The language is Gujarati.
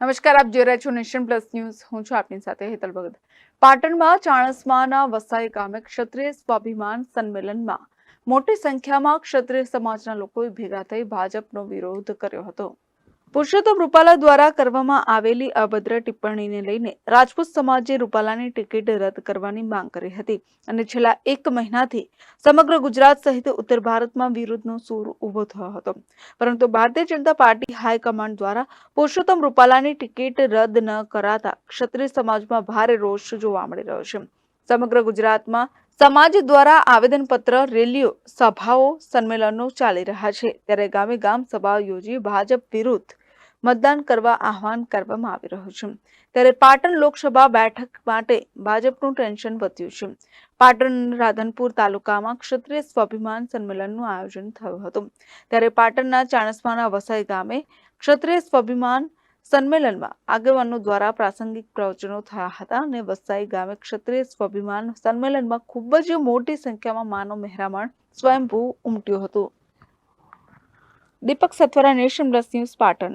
નમસ્કાર, આપ જોઈ રહ્યા છો નેશન પ્લસ ન્યૂઝ. હું છું આપની સાથે હેતલ ભગત. પાટણમાં ચાણસ્માના વસાઈ ગામે ક્ષત્રિય સ્વાભિમાન સંમેલનમાં મોટી સંખ્યામાં ક્ષત્રિય સમાજના લોકોએ ભેગા થઈ ભાજપનો વિરોધ કર્યો હતો. પુરુષોત્તમ રૂપાલા દ્વારા કરવામાં આવેલી અભદ્ર ટિપ્પણીને લઈને રાજપૂત સમાજે રૂપાલાની ટિકિટ રદ કરવાની માંગ કરી હતી અને છેલ્લા એક મહિનાથી સમગ્ર ગુજરાત સહિત ઉત્તર ભારતમાં વિરોધનો સૂર ઊભો થયો હતો. પરંતુ ભારતીય જનતા પાર્ટી હાઈકમાન્ડ દ્વારા પુરુષોત્તમ રૂપાલાની ટિકિટ રદ ન કરાતા ક્ષત્રિય સમાજમાં ભારે રોષ જોવા મળી રહ્યો છે. સમગ્ર ગુજરાતમાં સમાજ દ્વારા આવેદનપત્ર, રેલીઓ, સભાઓ, સંમેલનો ચાલી રહ્યા છે. ત્યારે ગામે ગામ સભા યોજી ભાજપ વિરુદ્ધ મતદાન કરવા આહવાન કરવામાં આવી રહ્યું છે. ત્યારે પાટણ લોકસભા બેઠક માટે ભાજપનું ટેન્શન વધ્યું છે. પાટણ રાધનપુર તાલુકામાં ક્ષત્રિય સ્વાભિમાન સંમેલનનું આયોજન થયું હતું. ત્યારે પાટણના ચાણસમાના વસાઈ ગામે ક્ષત્રિય સ્વાભિમાન સંમેલનમાં આગેવાનો દ્વારા પ્રાસંગિક પ્રવચનો થયા હતા અને વસાઈ ગામે ક્ષત્રિય સ્વાભિમાન સંમેલનમાં ખૂબ જ મોટી સંખ્યામાં માનવ મહેરામણ સ્વયંભૂ ઉમટ્યું હતું. Deepak Satvara nation plus news Patan.